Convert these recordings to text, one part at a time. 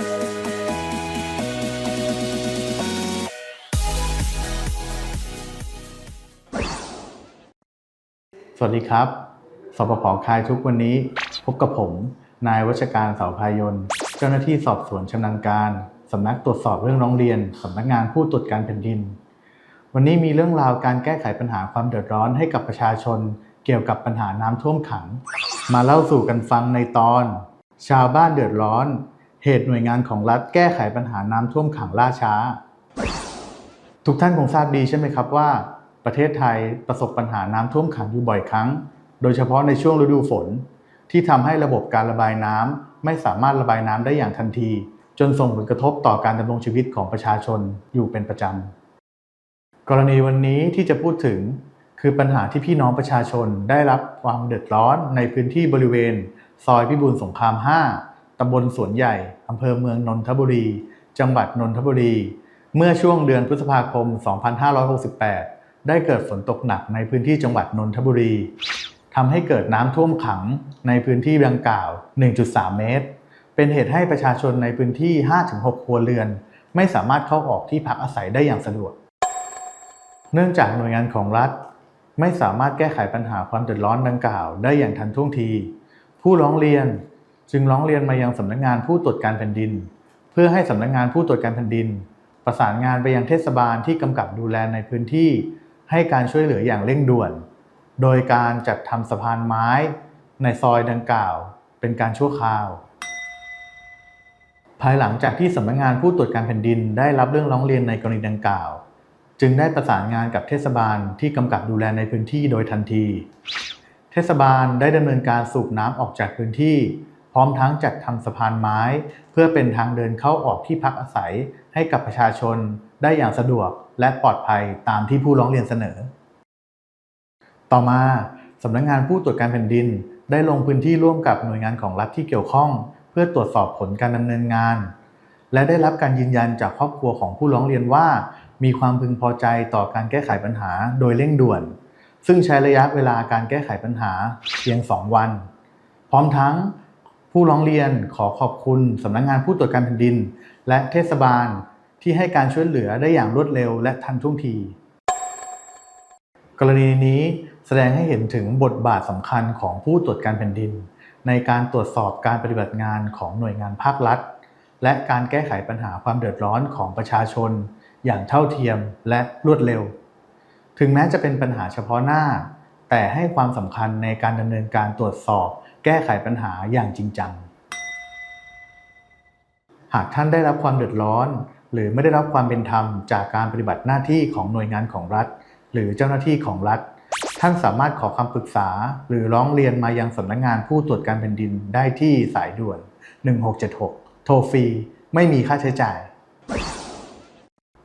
สวัสดีครับ สปภคายทุกวันนี้ พบกับผม นายวัชการเสาพายน เจ้าหน้าที่สอบสวนชำนาญการ สำนักตรวจสอบเรื่องร้องเรียน สำนักงานผู้ตรวจการแผ่นดิน วันนี้มีเรื่องราวการแก้ไขปัญหาความเดือดร้อนให้กับประชาชน เกี่ยวกับปัญหาน้ำท่วมขัง มาเล่าสู่กันฟังในตอน ชาวบ้านเดือดร้อน เหตุหน่วยงานของรัฐแก้ไขปัญหาน้ำท่วมขังล่าช้า ทุกท่านคงทราบดีใช่ไหมครับว่า ประเทศไทยประสบปัญหาน้ำท่วมขังอยู่บ่อยครั้ง โดยเฉพาะในช่วงฤดูฝน ที่ทำให้ระบบการระบายน้ำไม่สามารถระบายน้ำได้อย่างทันที จนส่งผลกระทบต่อการดำรงชีวิตของประชาชนอยู่เป็นประจำกรณีวันนี้ที่จะพูดถึงคือปัญหาที่พี่น้องประชาชนได้รับความเดือดร้อนในพื้นที่บริเวณ ซอยพิบูลสงคราม 5 ตำบลสวนใหญ่อำเภอเมืองนนทบุรี จังหวัดนนทบุรี เมื่อช่วงเดือนพฤษภาคม 2568 ได้เกิดฝนตกหนักในพื้นที่จังหวัดนนทบุรีทำให้เกิดน้ำท่วมขังในพื้นที่ดังกล่าว 1.3 เมตร เป็นเหตุให้ประชาชนในพื้นที่ 5-6 ครัวเรือน ไม่สามารถเข้าออกที่พักอาศัยได้อย่างสะดวก เนื่องจากหน่วยงานของรัฐ ไม่สามารถแก้ไขปัญหาความเดือดร้อนดังกล่าว ได้อย่างทันท่วงที ผู้ร้องเรียน จึงร้องเรียนมายังสำนักงานผู้ตรวจการแผ่นดิน เพื่อให้สำนักงานผู้ตรวจการแผ่นดิน ประสานงานไปยังเทศบาลที่กำกับดูแลในพื้นที่ ให้การช่วยเหลืออย่างเร่งด่วน โดยการจัดทำสะพานไม้ ในซอยดังกล่าว เป็นการชั่วคราว ภายหลังจากที่สำนักงานผู้ตรวจการแผ่นดิน ได้รับเรื่องร้องเรียนในกรณีดังกล่าว จึงได้ประสานงานกับเทศบาลที่กำกับดูแลในพื้นที่โดยทันที เทศบาลได้ดำเนินการสูบน้ำออกจากพื้นที่ พร้อมทั้งจัดทำสะพานไม้ เพื่อเป็นทางเดินเข้าออกที่พักอาศัยให้กับประชาชนได้อย่างสะดวกและปลอดภัยตามที่ผู้ร้องเรียนเสนอ ต่อมาสำนักงงานผู้ตรวจการแผ่นดิน ได้ลงพื้นที่ร่วมกับหน่วยงานของรัฐที่เกี่ยวข้อง เพื่อตรวจสอบผลการดำเนินงาน และได้รับการยืนยันจากครอบครัวของผู้ร้องเรียนว่า มีความพึงพอใจต่อการแก้ไขปัญหาโดยเร่งด่วน ซึ่งใช้ระยะเวลาการแก้ไขปัญหาเพียง 2 วัน พร้อมทั้ง ผู้ร้องเรียนขอขอบคุณสำนักงงานผู้ตรวจการแผ่นดิน และเทศบาลที่ให้การช่วยเหลือได้อย่างรวดเร็วและทันท่วงที กรณีนี้แสดงให้เห็นถึงบทบาทสำคัญของผู้ตรวจการแผ่นดิน ในการตรวจสอบการปฏิบัติงานของหน่วยงานภาครัฐ และการแก้ไขปัญหาความเดือดร้อนของประชาชน อย่างเท่าเทียมและรวดเร็ว ถึงแม้จะเป็นปัญหาเฉพาะหน้า แต่ให้ความสำคัญในการดำเนินการตรวจสอบ แก้ไขปัญหาอย่างจริงจัง หากท่านได้รับความเดือดร้อน หรือไม่ได้รับความเป็นธรรมจากการปฏิบัติหน้าที่ของหน่วยงานของรัฐ หรือเจ้าหน้าที่ของรัฐ ท่านสามารถขอคำปรึกษา หรือร้องเรียนมายังสำนักงานผู้ตรวจการแผ่นดินได้ที่สายด่วน 1676 โทรฟรี ไม่มีค่าใช้จ่าย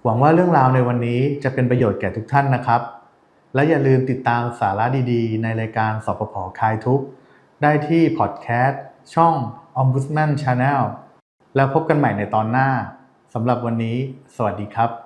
หวังว่าเรื่องราวในวันนี้จะเป็นประโยชน์แก่ทุกท่านนะครับ และอย่าลืมติดตามสาระดีๆ ในรายการสปภคลายทุกข์ ได้ที่พอดแคสต์ช่อง Ombudsman Channel แล้วพบกันใหม่ในตอนหน้าสำหรับวันนี้ สวัสดีครับ